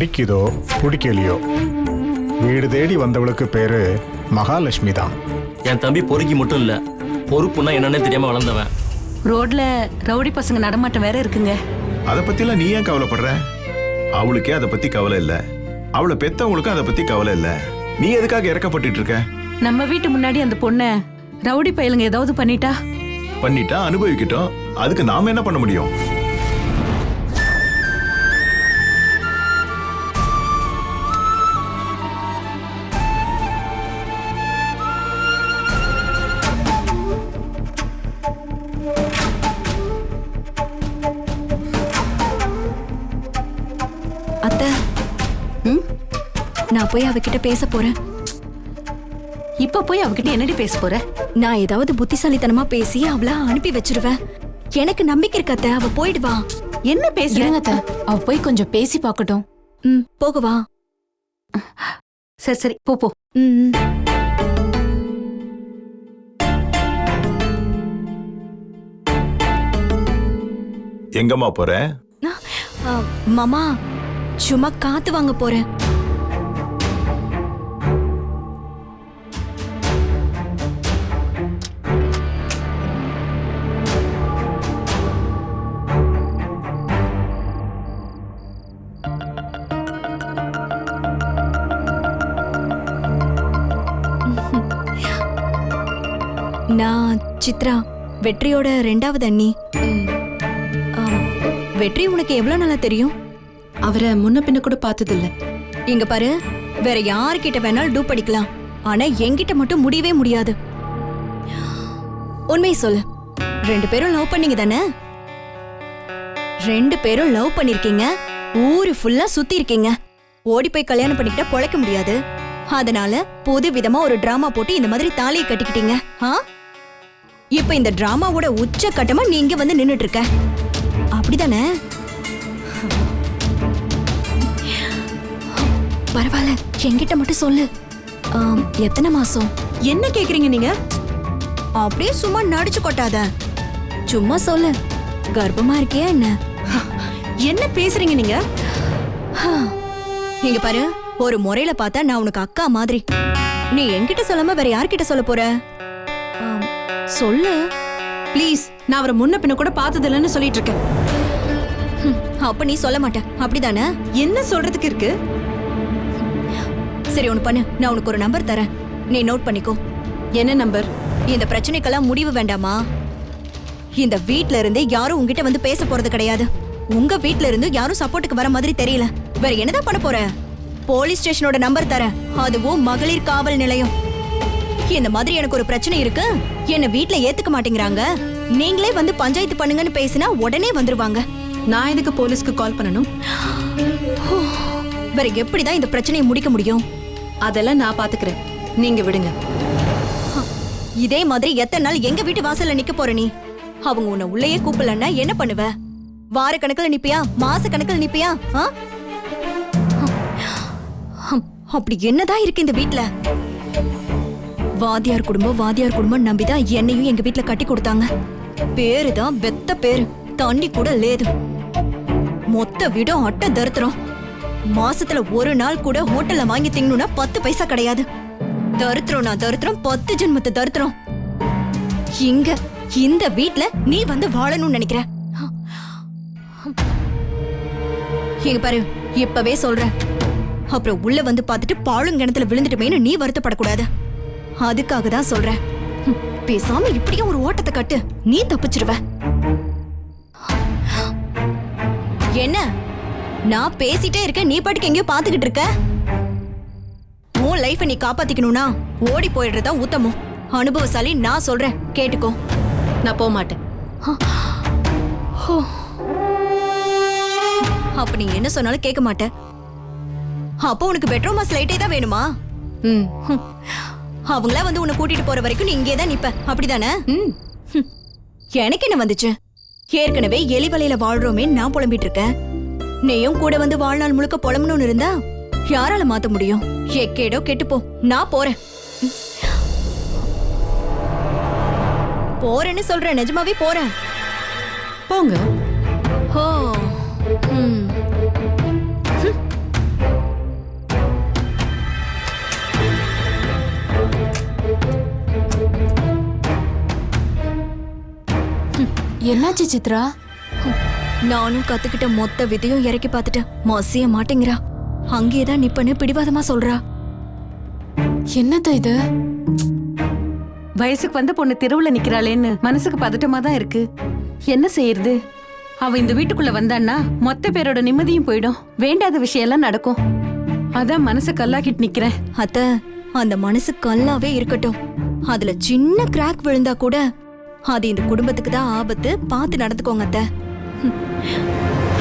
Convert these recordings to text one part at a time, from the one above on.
பிடிக்குதோ பிடிக்கலையோ? வீடு தேடி வந்தவளுக்கு பேரு மகாலட்சுமி தான். என் தம்பி பொறுக்கி மட்டும் இல்ல பொறுப்புன்னா என்னன்னே தெரியாம வளர்ந்தவன். ரோட்ல ரவுடி பசங்க நடமாட்டம் வேற இருக்குங்க. அதை பத்திலாம் நீ ஏன் கவலைப்படுற? அவளுக்கே அதை பத்தி கவலை இல்ல. அவளை பெத்தவங்களுக்கும் அதை பத்தி கவலை இல்ல. நீ எதுக்காக இறக்கப்பட்டுட்டு இருக்க? நம்ம வீட்டு முன்னாடி அந்த பொண்ண ரவுடி பயலுங்க ஏதாவது பண்ணிட்டா? பண்ணிட்டா அனுபவிக்கட்டும். அதுக்கு நாம என்ன பண்ண முடியும்? நான் போய் அவகிட்ட பேச போறேன் இப்ப போய் அவகிட்ட என்னடி பேச போற? நான் ஏதாவது புத்திசாலித்தனமா பேசி அவள அனுப்பி வச்சிருவேன். எனக்கு நம்பிக்கை இருக்கு அத்தை அவ போயிடுவா என்ன பேசுற? இருங்க அத்தை, அவ போய் கொஞ்சம் பேசி பார்க்கட்டும். ம் போகவா சரி சரி போ போ. ம். எங்கம்மா போற? மாமா சும்மா காத்து வாங்க போறேன். சித்ரா வெற்றியோட ரெண்டாவது அண்ணி. வெற்றி உனக்கு எவ்வளவு நாளா தெரியும்? அவரை முன்ன பின்ன கூட பார்த்ததில்ல. இங்க பாரு வேற யார்கிட்ட வேணாலும் டூப் அடிக்கலாம். ஆனா என்கிட்ட மட்டும் முடியவே முடியாது. உண்மை சொல்லு. ரெண்டு பேரும் லவ் பண்ணீங்க தானே? ரெண்டு பேரும் லவ் பண்ணிருக்கீங்க. ஊரு ஃபுல்லா சுத்தி இருக்கீங்க. ஓடி போய் கல்யாணம் பண்ணிக்கிட்ட பொழைக்க முடியாது. அதனால புது விதமா ஒரு டிராமா போட்டு இந்த மாதிரி தாலியை கட்டிக்கிட்டீங்க. ஆ? இப்ப இந்த டிராமாவோட உச்ச கட்டமா நீ இங்க வந்து நின்னுட்டு இருக்க அப்படிதானே? பரவாயில்ல என்கிட்ட மட்டும் சொல்லு. எத்தனை மாசம்? என்ன கேக்குறீங்க நீங்க? அப்படியே சும்மா நடிச்சு கொட்டாத. சும்மா சொல்லு. கர்ப்பமா இருக்கியா என்ன? என்ன பேசுறீங்க நீங்க? இங்க பாரு ஒரு முறையில பார்த்தா நான் உனக்கு அக்கா மாதிரி. நீ என்கிட்ட சொல்லாம வேற யார்கிட்ட சொல்ல போற? சொல்லு. ப்ளீஸ் நான் அவரை முன்ன பின்ன கூட பார்த்ததில்லன்னு சொல்லிட்டு இருக்கேன் அப்ப நீ சொல்ல மாட்டேன் அப்படிதானே? என்ன சொல்றதுக்கு இருக்கு? சரி ஒன்று பண்ணு. நான் உனக்கு ஒரு நம்பர் தரேன். நீ நோட் பண்ணிக்கோ. என்ன நம்பர்? இந்த பிரச்சனைக்கெல்லாம் முடிவு வேண்டாமா? இந்த வீட்ல இருந்து யாரும் உங்ககிட்ட வந்து பேச போறது கிடையாது. உங்க வீட்ல இருந்து யாரும் சப்போர்ட்டுக்கு வர மாதிரி தெரியல. வேற என்னதான் பண்ண போற? போலீஸ் ஸ்டேஷனோட நம்பர் தரேன். அதுவும் மகளிர் காவல் நிலையம். இந்த மாதிரி எனக்கு ஒரு பிரச்சனை இருக்கு? என்ன வீட்ல ஏத்துக்க மாட்டேங்கிறாங்க. நீங்களே வந்து பஞ்சாயத்து பண்ணுங்கன்னு பேசினா உடனே வந்துருவாங்க. நான் எதுக்கு போலீஸ்க்கு கால் பண்ணணும்? வேற எப்படிதான் இந்த பிரச்சனையை முடிக்க முடியும்? அதெல்லாம் நான் பாத்துக்கிறேன். நீங்க விடுங்க. இதே மாதிரி எத்தனை நாள் எங்க வீட்டு வாசல்ல நிக்க போற நீ? அவங்க உன்னை உள்ளேயே கூப்பிடலன்னா என்ன பண்ணுவ? வார கணக்குல நிப்பியா? மாச கணக்குல நிப்பியா? அப்படி என்னதான் இருக்கு இந்த வீட்ல? வாத்தியார் குடும்பம் வாத்தியார் குடும்பம் நம்பிதான் என்னையும் எங்க வீட்டுல கட்டி கொடுத்தாங்க. பேரு தான் வெத்த பேரு தண்ணி கூட லேது. மொத்த வீடும் அட்டை தருத்திரம். மாசத்துல ஒரு நாள் கூட ஹோட்டல்ல வாங்கி திங்கணும்னா பத்து பைசா கிடையாது. தருத்திரம் நான் தருத்திரம் பத்து ஜென்மத்து தருத்திரம். இங்க இந்த வீட்ல நீ வந்து வாழணும்னு நினைக்கிற. இங்க பாரு இப்பவே சொல்றேன். அப்புறம் உள்ள வந்து பார்த்துட்டு பாழும் கிணத்துல விழுந்துட்டுமேனு நீ வருத்தப்படக்கூடாது. அதுக்காக தான் சொல்றேன் பேசாம இப்படியே ஒரு ஓட்டத்தை கட்டு. நீ தப்பிச்சிருவ. என்ன? நான் பேசிட்டே இருக்க நீ பாட்டுக்கு எங்கேயோ பாத்துக்கிட்டு இருக்க? உன் லைஃபை நீ காப்பாத்திக்கணும்னா ஓடி போயிடுறதா உத்தமம் அனுபவசாலி நான் சொல்றேன். கேட்டுக்கோ. நான் போக மாட்டேன். அப்ப நீ என்ன சொன்னாலும் கேட்க மாட்ட. அப்போ உனக்கு பெட்ரோல் மாஸ் லைட்டே தான் வேணுமா? ம். அவங்களா வந்து உன்னை கூட்டிட்டு போற வரைக்கும் நீ இங்கே தான் நிப்ப. அப்படிதானே. எனக்கு என்ன வந்துச்சு? ஏற்கனவே எலி வலையில வாழ்றோமே நான் புலம்பிட்டு இருக்கேன். நீயும் கூட வந்து வாழ்நாள் முழுக்க புலம்பணும்னு இருந்தா யாரால மாத்த முடியும்? எக்கேடோ கெட்டுப்போ. நான் போறேன். போறேன்னு சொல்றேன். நிஜமாவே போறேன். போங்க. ஓ ம். என்னாச்சு சித்ரா? நானும் கத்துக்கிட்ட மொத்த விதையும் இறக்கி பார்த்துட்டேன் மசிய மாட்டேங்கிறா. அங்கேயே தான் நிப்பன்னு பிடிவாதமா சொல்றா. என்னத்த இது? வயசுக்கு வந்த பொண்ணு தெருவுல நிக்கிறாளேன்னு மனசுக்கு பதட்டமா தான் இருக்கு. என்ன செய்யறது? அவ இந்த வீட்டுக்குள்ள வந்தான்னா மொத்த பேரோட நிம்மதியும் போயிடும். வேண்டாத விஷயம் எல்லாம் நடக்கும். அதான் மனசு கல்லாக்கிட்டு நிக்கிறேன். அத்தை அந்த மனசு கல்லாவே இருக்கட்டும். அதுல சின்ன கிராக் விழுந்தா கூட அது இந்த குடும்பத்துக்கு தான் ஆபத்து. பார்த்து நடந்துக்கோங்க அத்த.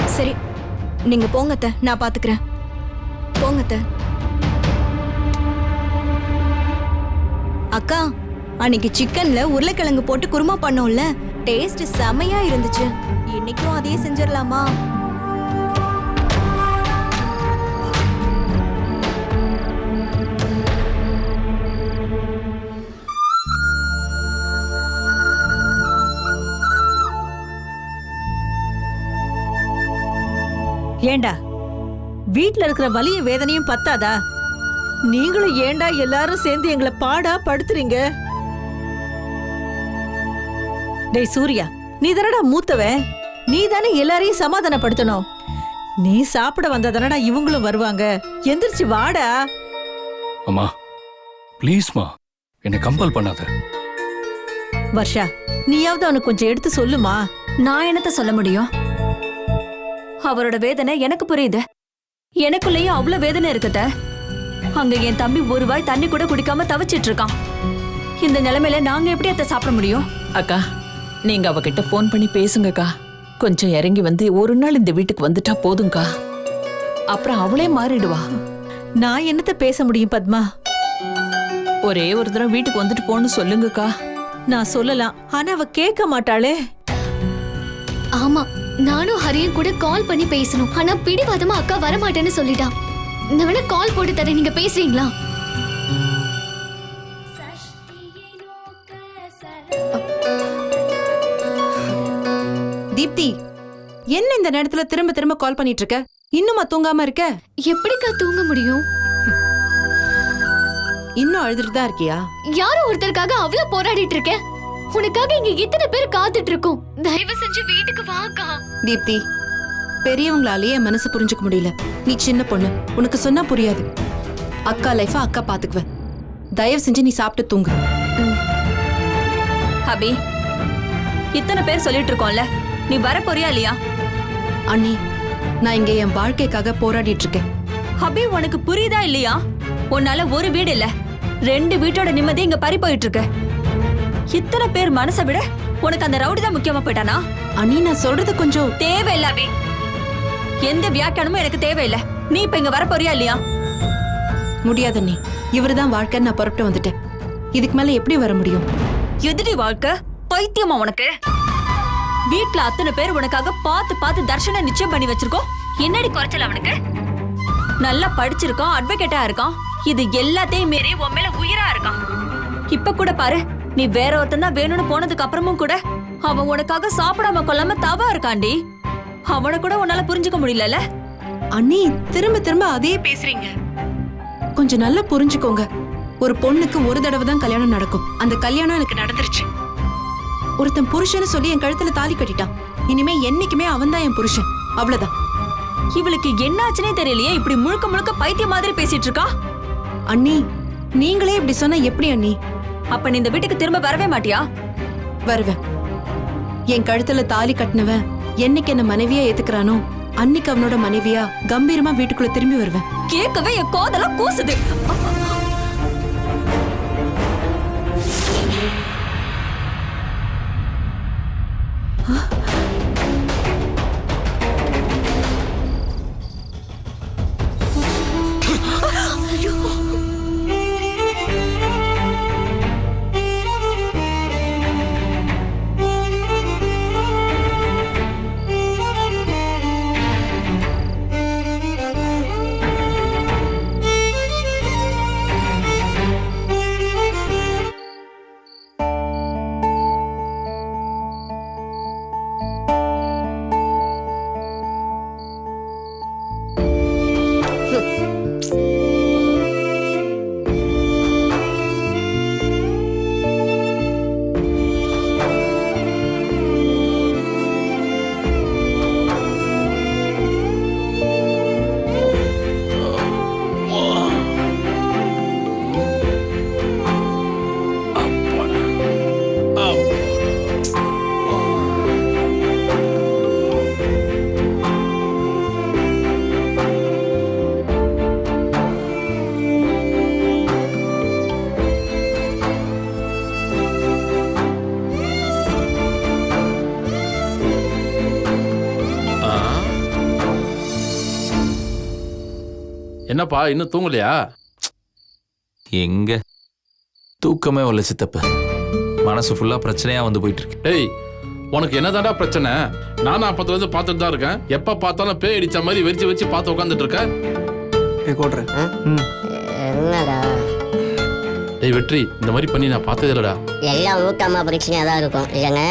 சரி நீங்க போங்க அத்த. நான் பாத்துக்கிறேன். போங்க அத்த. அக்கா அன்னைக்கு சிக்கன்ல உருளைக்கிழங்கு போட்டு குருமா பண்ணோம்ல. டேஸ்ட் செமையா இருந்துச்சு. இன்னைக்கும் அதையே செஞ்சிடலாமா? ஏண்டா? வீட்ல இருக்கிற வலிய வேதனையும் பத்தாதா? நீங்களும் ஏண்டா எல்லாரும் சேர்ந்து எங்களை பாடா படுத்துறீங்க? டேய் சூர்யா நீ தானடா மூத்தவன்? நீ தானே எல்லாரையும் சமாதானப்படுத்தணும். நீ சாப்பிட வந்ததானடா இவங்களும் வருவாங்க? எந்திரிச்சு வாடா. அம்மா ப்ளீஸ்மா என்னை கம்பல் பண்ணாத. வர்ஷா நீயாவது அவனுக்கு கொஞ்சம் எடுத்து சொல்லுமா? நான் என்னத்த சொல்ல முடியும்? அவரோட வேதனை எனக்கு புரியுது. எனக்குள்ளேயும் அவ்வளவு வேதனை இருக்குத. அங்க என் தம்பி ஒரு வாய் தண்ணி கூட குடிக்காம தவிச்சிட்டு இருக்கான் இந்த நிலைமையில நாங்க எப்படி அத்தை சாப்பிட முடியும்? அக்கா நீங்க அவகிட்ட ஃபோன் பண்ணி பேசுங்கக்கா. கொஞ்சம் இறங்கி வந்து ஒரு நாள் இந்த வீட்டுக்கு வந்துட்டா போதும்க்கா. அப்புறம் அவளே மாறிடுவா. நான் என்னத்த பேச முடியும் பத்மா? ஒரே ஒரு தடவை வீட்டுக்கு வந்துட்டு போன்னு சொல்லுங்கக்கா. நான் சொல்லலாம் ஆனா அவ கேட்க மாட்டாளே. ஆமா நானும் ஹரியன் கூட கால் பண்ணி பேசணும். ஆனா பிடிவாதமா அக்கா வரமாட்டேன்னு சொல்லிட்டான். நான் வேணா கால் போட்டு தரேன் நீங்க பேசுறீங்களா? தீப்தி என்ன இந்த நேரத்துல திரும்ப திரும்ப கால் பண்ணிட்டு இருக்க இன்னுமா தூங்காம இருக்க? எப்படிக்கா தூங்க முடியும்? இன்னும் அழுதுட்டு தான் இருக்கியா? யாரோ ஒருத்தருக்காக அவ்வளவு போராடிட்டு இருக்க? உனக்காக இங்க இத்தனை பேர் காத்துட்டு இருக்கோம். தயவு செஞ்சு வீட்டுக்கு வாக்கா. தீப்தி பெரியவங்களாலேயே என் மனசு புரிஞ்சுக்க முடியல. நீ சின்ன பொண்ணு உனக்கு சொன்னா புரியாது. அக்கா லைஃப அக்கா பாத்துக்குவேன் தயவு செஞ்சு நீ சாப்பிட்டு தூங்கு. அபி இத்தனை பேர் சொல்லிட்டு இருக்கோம்ல நீ வர போறியா இல்லையா? அண்ணி நான் இங்க என் வாழ்க்கைக்காக போராடிட்டு இருக்கேன். அபி உனக்கு புரியுதா இல்லையா? உன்னால ஒரு வீடு இல்ல. ரெண்டு வீட்டோட நிம்மதி இங்க பறி போயிட்டு இருக்கு. இத்தனை பேர் மனசை விட உனக்கு அந்த ரவுடி தான் முக்கியமா போயிட்டானா? அண்ணி நான் சொல்றது கொஞ்சம் தேவையில்ல அபி. எந்த வியாக்கியானமும் எனக்கு தேவையில்லை. நீ இப்ப இங்க வர போறியா இல்லையா? முடியாது அண்ணி. இவருதான் வாழ்க்கைன்னு நான் புறப்பட்டு வந்துட்டேன். இதுக்கு மேல எப்படி வர முடியும்? எதிரி வாழ்க்கை? பைத்தியமா உனக்கு? வீட்ல அத்தனை பேர் உனக்காக பார்த்து பார்த்து தர்ஷனை நிச்சயம் பண்ணி வச்சிருக்கோம். என்னடி குறைச்சல் அவனுக்கு? நல்லா படிச்சிருக்கான் அட்வொகேட்டா இருக்கான். இது எல்லாத்தையும் மீறி உன் மேல உயிரா இருக்கான். இப்ப கூட பாரு நீ வேற ஒருத்தன் தான் வேணும்னு போனதுக்கு அப்புறமும் கூட அவன் உனக்காக சாப்பிடாம கொள்ளாம தவா இருக்காண்டி. அவனை கூட உன்னால புரிஞ்சுக்க முடியலல்ல? அண்ணி திரும்ப திரும்ப அதே பேசுறீங்க. கொஞ்சம் நல்லா புரிஞ்சுக்கோங்க. ஒரு பொண்ணுக்கு ஒரு தடவை தான் கல்யாணம் நடக்கும். அந்த கல்யாணம் எனக்கு நடந்துருச்சு. ஒருத்தன் புருஷன்னு சொல்லி என் கழுத்துல தாலி கட்டிட்டான். இனிமே என்னைக்குமே அவன் தான் என் புருஷன். அவ்வளவுதான். இவளுக்கு என்னாச்சுனே தெரியலையே? இப்படி முழுக்க முழுக்க பைத்தியம் மாதிரி பேசிட்டு இருக்கா? அண்ணி நீங்களே இப்படி சொன்னா எப்படி அண்ணி? அப்ப நீ இந்த வீட்டுக்கு திரும்ப வரவே மாட்டியா? வருவேன். என் கழுத்துல தாலி கட்டினவன் என்னைக்கு என்ன மனைவியா ஏத்துக்கிறானோ அன்னைக்கு அவனோட மனைவியா கம்பீரமா வீட்டுக்குள்ள திரும்பி வருவேன். கேட்கவே என் கோதெல்லாம் கூசுது. என்னப்பா இன்னும் தூங்கலையா? எங்க? தூக்கமே வரல சித்தப்பு. மனசு ஃபுல்லா பிரச்சனையா வந்து போயிட்டு இருக்கு டேய் உனக்கு என்னதான்டா பிரச்சனை? நானும் அப்பத்துல இருந்து பார்த்துட்டு தான் இருக்கேன். எப்ப பார்த்தாலும் பேய் அடிச்ச மாதிரி வெறிச்சு வச்சு பார்த்து உட்காந்துட்டு இருக்க. என்னடா? டேய் வெற்றி இந்த மாதிரி பண்ணி நான் பார்த்ததே இல்லடா. எல்லாம் ஊட்டமா பிரச்சனையா தான் இருக்கும் இல்லைங்க?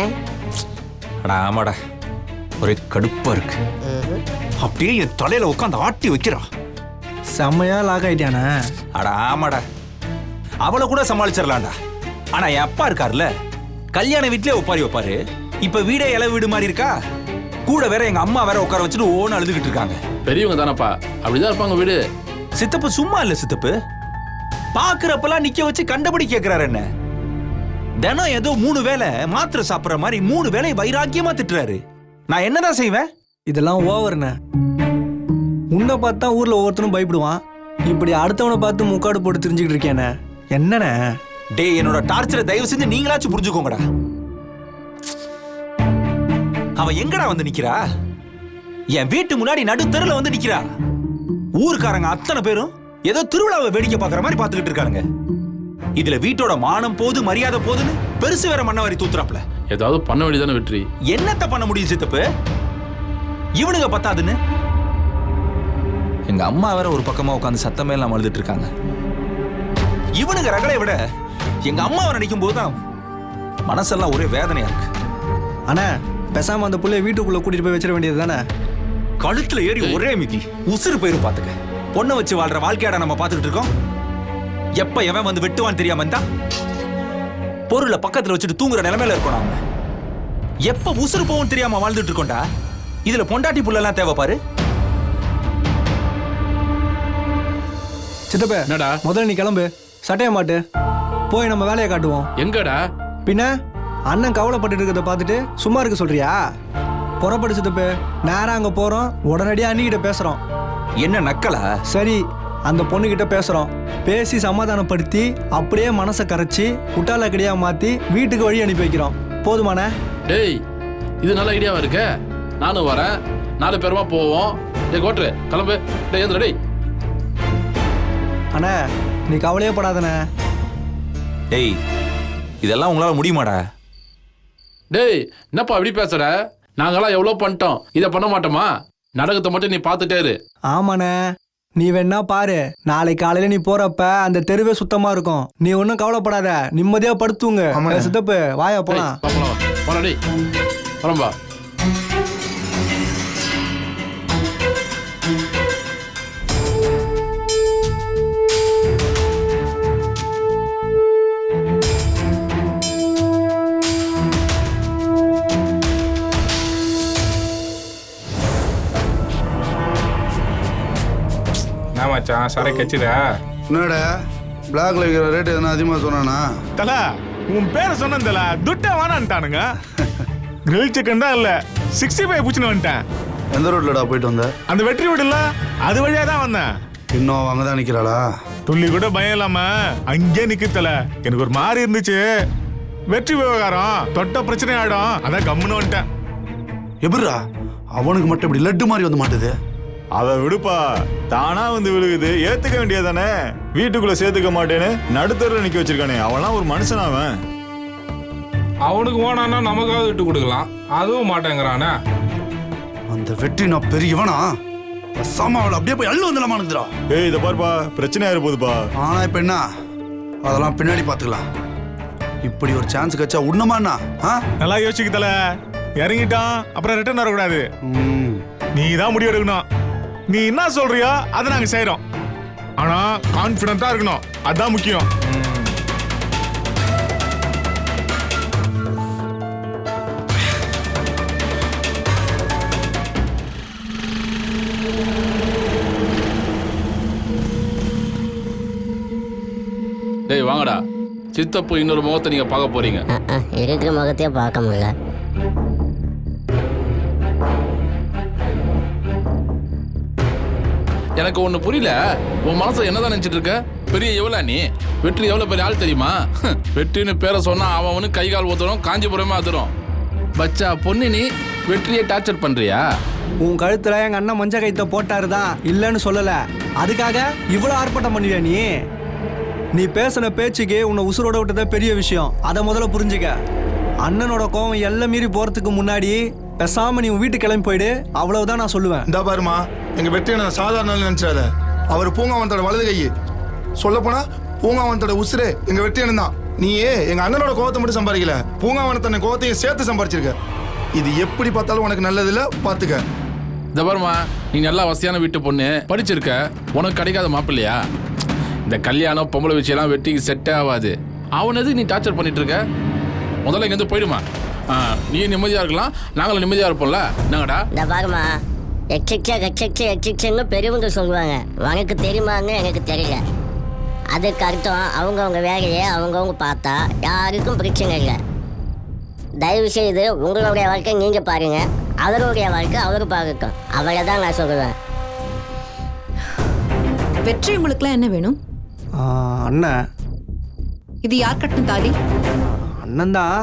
அடா ஆமாடா. ஒரே கடுப்பா இருக்கு. அப்படியே என் தலையில உட்காந்து ஆட்டி வைக்கிறா. செம்மையா லாக் ஆயிட்டானே அட ஆமாடா. அவளை கூட சமாளிச்சிடலாம்டா ஆனா என் அப்பா இருக்கார்ல கல்யாண வீட்லயே ஒப்பாரி வைப்பாரு. இப்ப வீடே இலை வீடு மாதிரி இருக்கா? கூட வேற எங்க அம்மா வேற உட்கார வச்சுட்டு ஓன்னு அழுதுகிட்டு இருக்காங்க. பெரியவங்க தானப்பா. அப்படிதான் இருப்பாங்க வீடு. சித்தப்பு சும்மா இல்ல சித்தப்பு. பாக்குறப்பெல்லாம் நிக்க வச்சு கண்டபடி கேக்குறாரு என்ன? தினம் ஏதோ மூணு வேளை மாத்திரை சாப்பிடுற மாதிரி மூணு வேளை வைராக்கியமா திட்டுறாரு. நான் என்னதான் செய்வேன்? இதெல்லாம் ஓவர்ண்ணே. உன்னை பார்த்தா ஊர்ல ஒவ்வொருத்தனும் பயப்படுவான். இப்படி அடுத்தவனை பார்த்து முக்காடு போட்டு தெரிஞ்சுக்கிட்டு இருக்கேனே. என்னண்ணே டேய் என்னோட டார்ச்சரை தயவு செஞ்சு நீங்களாச்சும் புரிஞ்சுக்கோங்கடா. அவ எங்கடா வந்து நிக்கிறா? என் வீட்டு முன்னாடி நடு தெருல வந்து நிக்கிறா. ஊர்க்காரங்க அத்தனை பேரும் ஏதோ திருவிழாவை வேடிக்கை பார்க்குற மாதிரி பார்த்துக்கிட்டு இருக்காங்க இதுல வீட்டோட மானம் போது மரியாதை போதுன்னு பெருசு வேற மண்ணவாரி தூத்துறாப்ல ஏதாவது பண்ண வேண்டியதானே வெற்றி. என்னத்த பண்ண முடியும் சித்தப்பு? இவனுங்க பத்தாதுன்னு எங்க அம்மா வேற ஒரு பக்கமா உட்காந்து சத்தமே இல்லாம அழுதுட்டு இருக்காங்க. இவனுங்க ரகலை விட எங்க அம்மாவை நினைக்கும் போதுதான் மனசெல்லாம் ஒரே வேதனையா இருக்கு. அண்ணா பேசாம அந்த புள்ளைய வீட்டுக்குள்ள கூட்டிட்டு போய் வச்சிட வேண்டியது தானே? கழுத்துல ஏறி ஒரே மிதி. உசுறு போயிரும் பாத்துக்க. பொண்ணை வச்சு வாழ்ற வாழ்க்கையாடா நம்ம பாத்துக்கிட்டு இருக்கோம். எப்ப எவன் வந்து வெட்டுவான்னு தெரியாம இருந்தா? பொருளை பக்கத்துல வச்சுட்டு தூங்குற நிலைமையில இருக்கோம் நாம. எப்ப உசுறு போவும் தெரியாம வாழ்ந்துட்டு இருக்கோம்டா? இதுல பொண்டாட்டி புள்ளெல்லாம் தேவை பாரு. சித்தப்ப என்னடா? முதல்ல நீ கிளம்பு. சட்டைய மாட்டு. போய் நம்ம வேலையை காட்டுவோம். எங்கடா? பின்ன அண்ணன் கவலைப்பட்டு இருக்கிறத பார்த்துட்டு சும்மா இருக்க சொல்றியா? புறப்படு சித்தப்பு. நேரா அங்க போறோம். உடனடியாக அண்ணிக்கிட்ட பேசுறோம். என்ன நக்கலா? சரி அந்த பொண்ணுகிட்ட பேசுறோம். பேசி சமாதானப்படுத்தி அப்படியே மனசை கரைச்சி குட்டாலக்கடியா மாத்தி வீட்டுக்கு வழி அனுப்பி வைக்கிறோம். போதுமாண்ணே? டேய் இது நல்ல ஐடியாவா இருக்க. நானும் வரேன். நாலு பேருமா போவோம். டேய் கோட்ரு கிளம்பு. டேய் ஏந்திர டேய். அண்ணே நீ கவலையே படாதண்ணே. டேய் இதெல்லாம் உங்களால முடியுமாடா? டேய் என்னப்பா இப்படி பேசுற? நாங்கெல்லாம் எவ்வளோ பண்ணிட்டோம் இதை பண்ண மாட்டோமா? நடக்கத்தை மட்டும் நீ பார்த்துட்டே இரு. ஆமாண்ணே நீ வேணா பாரு. நாளைக்கு காலையில நீ போறப்ப அந்த தெருவே சுத்தமா இருக்கும். நீ ஒன்றும் கவலைப்படாத நிம்மதியா படுத்துங்க. சித்தப்பு வாயா போலாம். போடா டேய். வரம்பா. மச்சான் சரை கச்சிதா? என்னடா? பிளாக்ல விற்கிற ரேட் எதனா அதிகமாக சொன்னானா? தல உன் பேரை சொன்னேன் தல. துட்ட வேணான்ட்டானுங்க கிரில் சிக்கன் தான் இல்ல. சிக்ஸ்டி ஃபைவ் பிடிச்சின்னு வந்துட்டேன். எந்த ரோட்லடா போயிட்டு வந்த? அந்த வெற்றி வீடு இல்ல. அது வழியா தான் வந்தேன். இன்னும் அங்கே தான் நிற்கிறாளா துள்ளி கூட பயம் இல்லாம அங்கே நிக்கத்தல எனக்கு ஒரு மாதிரி இருந்துச்சு. வெற்றி விவகாரம் தொட்ட பிரச்சனை ஆயிடும். அதான் கம்முன்னு வந்துட்டேன். எப்படிரா அவனுக்கு மட்டும் இப்படி லட்டு மாதிரி வந்து மாட்டுது. அதை விடுப்பா. தானா வந்து விழுகுது. ஏத்துக்க வேண்டியதானே வீட்டுக்குள்ள சேர்த்துக்க மாட்டேன்னு நடுத்தருல நிக்க வச்சிருக்கானே. அவன்லாம் ஒரு மனுஷன் அவன். அவனுக்கு ஓனானா நமக்காவது விட்டு கொடுக்கலாம். அதுவும் மாட்டேங்கிறானே. அந்த வெற்றி நான் பெரியவனா? பசாம அவளை அப்படியே போய் அள்ளு வந்துடலாமானுக்குறா ஏய் இத பாருப்பா. பிரச்சனை ஆயிரு போகுதுப்பா. ஆனா இப்ப என்ன? அதெல்லாம் பின்னாடி பார்த்துக்கலாம். இப்படி ஒரு சான்ஸ் கச்சா உண்மைமாண்ணா ஆ? நல்லா யோசிக்கத்தல இறங்கிட்டான். அப்புறம் ரிட்டர்ன் வரக்கூடாது. ம். நீ தான் முடிவு எடுக்கணும் நீ என்ன சொல்றியோ அதை நாங்க செய்றோம். ஆனா கான்பிடண்டா இருக்கணும். அதான் முக்கியம். டேய் வாங்கடா. சித்தப்பு இன்னொரு முகத்தை நீங்க பார்க்க போறீங்க. இருக்கிற முகத்தையே பார்க்க முடியல. எனக்கு ஒண்ணு புரியல. உன் மனசுல என்னதான் நினைச்சிட்டு இருக்க பெரிய எவ்வளோ நீ? வெற்றி எவ்வளவு பெரிய ஆள் தெரியுமா? வெற்றின்னு பேரை சொன்னா அவன் அவனுக்கு கை கால் ஊத்துறோம் காஞ்சிபுரமே அதுரும். பச்சா பொண்ணு நீ வெற்றியை டார்ச்சர் பண்றியா? உன் கழுத்துல எங்க அண்ணன் மஞ்ச கைத்த போட்டாரு தான் இல்லைன்னு சொல்லல. அதுக்காக இவ்வளோ ஆர்ப்பாட்டம் பண்ணுவியா நீ? நீ பேசின பேச்சுக்கு உன்னை உசுரோட விட்டதே பெரிய விஷயம். அதை முதல்ல புரிஞ்சுக்க. அண்ணனோட கோவம் எல்லாம் மீறி போறதுக்கு முன்னாடி பேசாம நீ உன் வீட்டுக்கு கிளம்பி போயிடு. அவ்வளவுதான் நான் சொல்லுவேன். இந்த பாருமா எங்க வெற்றியை நான் சாதாரண நினைச்சாத அவர் பூங்காவனத்தோட வலது கை சொல்ல போனா பூங்காவனத்தோட உசுரே எங்க வெற்றியன் தான். நீயே எங்க அண்ணனோட கோவத்தை மட்டும் சம்பாதிக்கல. பூங்காவனத்தனை கோவத்தையும் சேர்த்து சம்பாரிச்சிருக்க இது எப்படி பார்த்தாலும் உனக்கு நல்லதில்ல பாத்துக்க. இந்த பாருமா நீ நல்லா வசதியான வீட்டு பொண்ணு. படிச்சிருக்க. உனக்கு கிடைக்காத மாப்பிள்ளையா? இந்த கல்யாணம் பொம்பளை விஷயம்லாம் வெட்டிக்கு செட்டே ஆகாது. அவன் எதுக்கு நீ டார்ச்சர் பண்ணிட்டு இருக்க முதல்ல இங்கேருந்து போயிடுமா. ஆ, நீ நிம்மதியா இருக்கலாம். நாங்களும் நிம்மதியா இருப்போம்ல. என்னங்கடா? இந்த பாருமா எக்ஸிக்ஸா எக்ஸிக்ஸா எக்ஸிக்ஸ்ன்னு பெரியவங்க சொல்லுவாங்க. உனக்கு தெரியுமான்னு எனக்கு தெரியல. அதுக்கு அர்த்தம் அவங்கவுங்க வேலையை அவங்கவுங்க பார்த்தா யாருக்கும் பிரச்சனை இல்லை. தயவு செய்து உங்களுடைய வாழ்க்கை நீங்கள் பாருங்க. அவருடைய வாழ்க்கை அவர் பார்க்கட்டும் அவளை தான் நான் சொல்லுவேன். வெற்றி உங்களுக்குலாம் என்ன வேணும்? அண்ணன். இது யார் கட்டின தாலி? அண்ணன் தான்.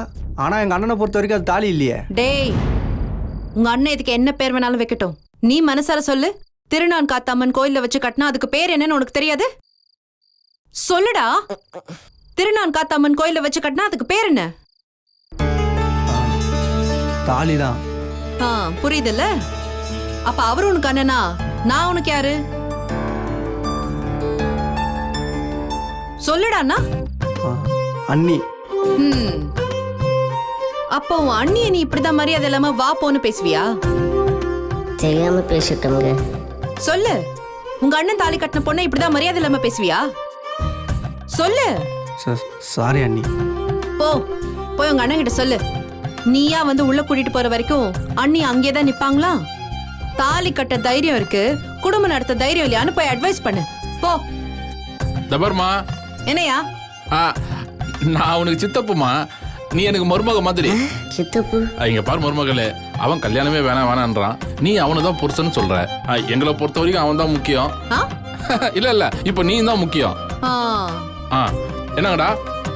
ஆனா எங்க அண்ணனை பொறுத்த வரைக்கும் அது தாலி இல்லையே. டேய் உங்க அண்ணன் இதுக்கு என்ன பேர் வேணாலும் வைக்கட்டும். நீ மனசார சொல்லு. திருநான் காத்தாம்மன் கோயில்ல வச்சு கட்டினா அதுக்கு பேர் என்னன்னு உனக்கு தெரியாது? சொல்லுடா. திருநான் காத்தாம்மன் கோயில்ல வச்சு கட்டினா அதுக்கு பேர் என்ன? தாலி தான் ஆ புரியுதுல்ல? அப்ப அவர் உனக்கு அண்ணனா? நான் உனக்கு யாரு? சொல்லுடா அண்ணா. அண்ணி. அப்போ உன் அண்ணிய நீ இப்படிதான் மரியாதை இல்லாம வா போன்னு பேசுவியா? தெரியாம பேசிட்டோங்க சொல்லு. உங்க அண்ணன் தாலி கட்டின பொண்ணை இப்படிதான் மரியாதை இல்லாம பேசுவியா? சொல்லு. சாரி அண்ணி. போ. போய் உங்க அண்ணன் கிட்ட சொல்லு. நீயா வந்து உள்ள கூட்டிட்டு போற வரைக்கும் அண்ணி அங்கேயே தான் நிப்பாங்களா? தாலி கட்ட தைரியம் இருக்கு. குடும்பம் நடத்த தைரியம் இல்லையான்னு போய் அட்வைஸ் பண்ணு. போ. இந்த பாருமா என்னையா? ஆ, நான் உனக்கு சித்தப்புமா. நீ எனக்கு மருமக மாதிரி. சித்தப்பு. இங்க பாரு மருமகளே அவன் கல்யாணமே வேணாம் வேணான்றான் நீ அவனை தான் புருஷன்னு சொல்ற. எங்களை பொறுத்த வரைக்கும் அவன் தான் முக்கியம்? இல்ல இல்ல இப்போ நீ தான் முக்கியம். ஆ, ஆ என்னங்கடா?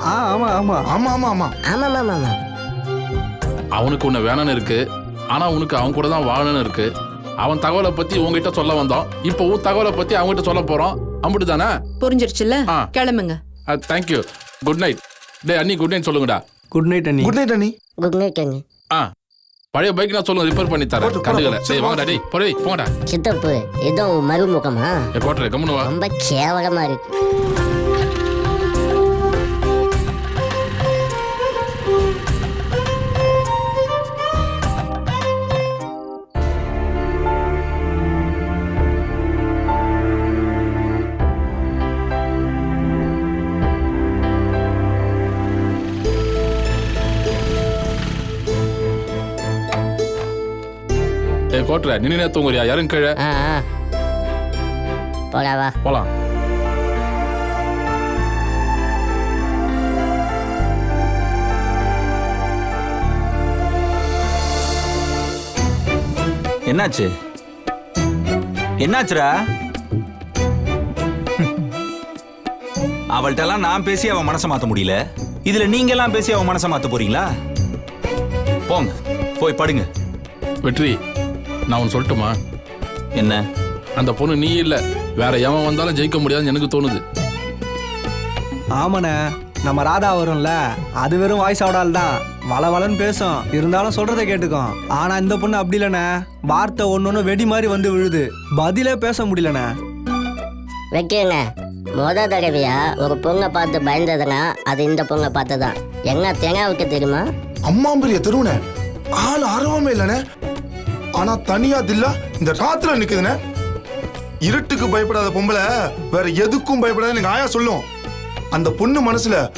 ஆ ஆமா ஆமா. ஆமா ஆமா ஆமா. ஆமாம் ஆமாம் ஆமாம் அவனுக்கு உன்னை வேணும்னு இருக்கு. ஆனா உனக்கு அவன் கூட தான் வாழணும்னு இருக்கு. அவன் தகவலை பத்தி உங்ககிட்ட சொல்ல வந்தோம். இப்போ உன் தகவலை பத்தி அவங்ககிட்ட சொல்ல போறோம். அம்பிட்டு தானே புரிஞ்சிருச்சுல்ல கிளம்புங்க. தேங்க்யூ குட் நைட் டே அண்ணி குட் நைட் சொல்லுங்கடா. குட் நைட் அண்ணி குட் நைட் அண்ணி குட் நைட் அண்ணி ஆ பழைய பைக் நான் சொல்லுங்க ரிப்பேர் பண்ணி தரேன். கண்டுக்கல. டேய் வாங்கடா டேய் போடா போங்கடா. சித்தப்பு உன் மறுமுகமா ஏ கோட்டரை கம்முனு வா. ரொம்ப கேவலமா இருக்கு. கோட்டரை நின்று தூங்குறியா? யாரும் கீழே? ஆ ஆ. போடா வா. போலாம். என்னாச்சு? என்னாச்சுடா? அவள்கிட்ட எல்லாம் நான் பேசி அவன் மனசை மாத்த முடியல. இதுல நீங்க எல்லாம் பேசி அவன் மனசை மாத்த போறீங்களா? போங்க போய் படுங்க. வெற்றி. நான் ஒன்று சொல்லட்டுமா? என்ன? அந்த பொண்ணு நீ இல்ல. வேற எவன் வந்தாலும் ஜெயிக்க முடியாதுன்னு எனக்கு தோணுது. ஆமாண்ணே நம்ம ராதா வரும்ல அது வெறும் வாய்ஸ் ஆடால் தான். வள வளன்னு பேசும். இருந்தாலும் சொல்றதை கேட்டுக்கும். ஆனா இந்த பொண்ணு அப்படி இல்லைண்ணே. வார்த்தை ஒன்னொன்னு வெடி மாதிரி வந்து விழுது. பதிலே பேச முடியலண்ணே. வைக்கங்க. முத தடவையா ஒரு பொண்ணை பார்த்து பயந்ததுன்னா அது இந்த பொண்ணை பார்த்து தான் என்ன தேங்காவுக்கு தெரியுமா? அம்மா பெரிய தெருவுனே ஆள் ஆர்வமே இல்லைண்ணே. ஆனா தனியா தில்லா இந்த ராத்திர நிக்குதுண்ணே இருட்டுக்கு பயப்படாத பொம்பளை வேற எதுக்கும் பயப்படாத எனக்கு ஆயா சொல்லும். அந்த பொண்ணு மனசுல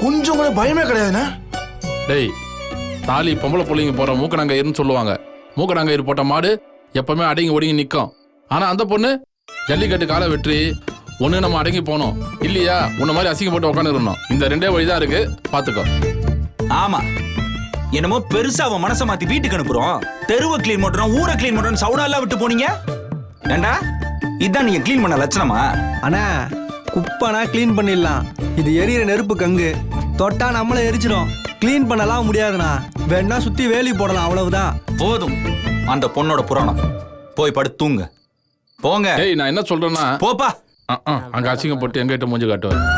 கொஞ்சம் கூட பயமே கிடையாதுண்ணே டேய் தாலி பொம்பளை பிள்ளைங்க போற மூக்கணாங்கயிறுன்னு சொல்லுவாங்க. மூக்கணாங்கயிறு போட்ட மாடு எப்பவுமே அடங்கி ஒடுங்கி நிற்கும் ஆனா அந்த பொண்ணு ஜல்லிக்கட்டு காலை வெற்றி ஒண்ணு நம்ம அடங்கி போனோம். இல்லையா? உன்ன மாதிரி அசிங்க போட்டு உட்காந்துருந்தோம் இந்த ரெண்டே வழிதான் இருக்கு. பாத்துக்கோ. ஆமா. என்னமோ பெருசா அவன் மனசை மாத்தி வீட்டுக்கு அனுப்புறோம் தெருவை க்ளீன் பண்றோம் ஊரை க்ளீன் பண்றோம் சவுடாலாம் விட்டு போனீங்க? ஏண்டா? இதான் நீங்க க்ளீன் பண்ண லட்சணமா? அண்ணா குப்பைனா க்ளீன் பண்ணிடலாம். இது எரியிற நெருப்பு கங்கு. தொட்டா நம்மளை எரிச்சிடும் க்ளீன் பண்ணலாம் முடியாதுண்ணா. வேணா சுத்தி வேலி போடலாம் அவ்வளவுதான். போதும். அந்த பொண்ணோட புராணம். போய் படுத்து தூங்க. போங்க. ஏய் நான் என்ன சொல்றேன்னா? போப்பா. அங்க அசிங்கம் போட்டு எங்கிட்ட மூஞ்சி காட்டுவார்.